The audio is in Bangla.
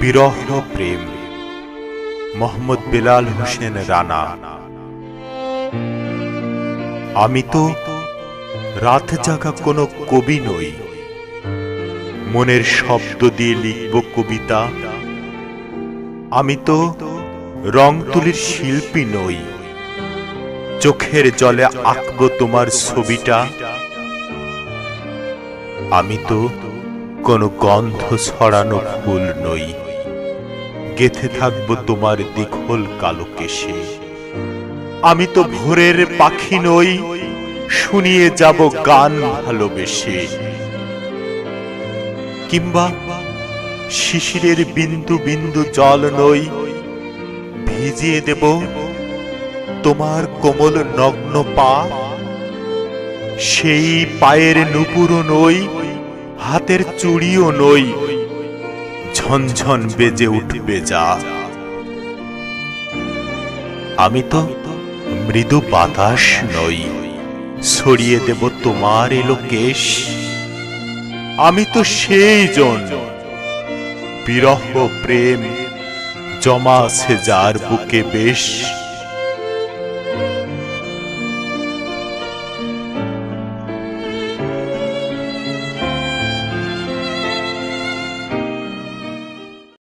বিরহ প্রেম। মোহাম্মদ বেলাল হোসেন রানা। আমি তো রাত জাগা কোনো কবি নই। মনের শব্দ দিয়ে লিখব কবিতা। আমি তো রং তুলির শিল্পী নই। চোখের জলে আঁকবো তোমার ছবিটা। আমি তো কোনো গন্ধ ছড়ানো ফুল নই। গেথে থাকব তোমার দীঘল কালো কেশে। আমি তো ভোরের পাখি নই, শুনিয়ে যাব গান ভালোবেসে। কিংবা শিশিরের বিন্দু বিন্দু জল নই, ভিজিয়ে দেব তোমার কোমল নগ্ন পা। সেই পায়ের নুপুরও নই, হাতের চুড়িও নই ঝনঝন বেজে উঠবে যা। আমি তো মৃদু বাতাস নই, ছড়িয়ে দেব তোমার এলো কেশ আমি তো সেই জন, বিরহ প্রেম জমা আছে যার বুকে বেশ।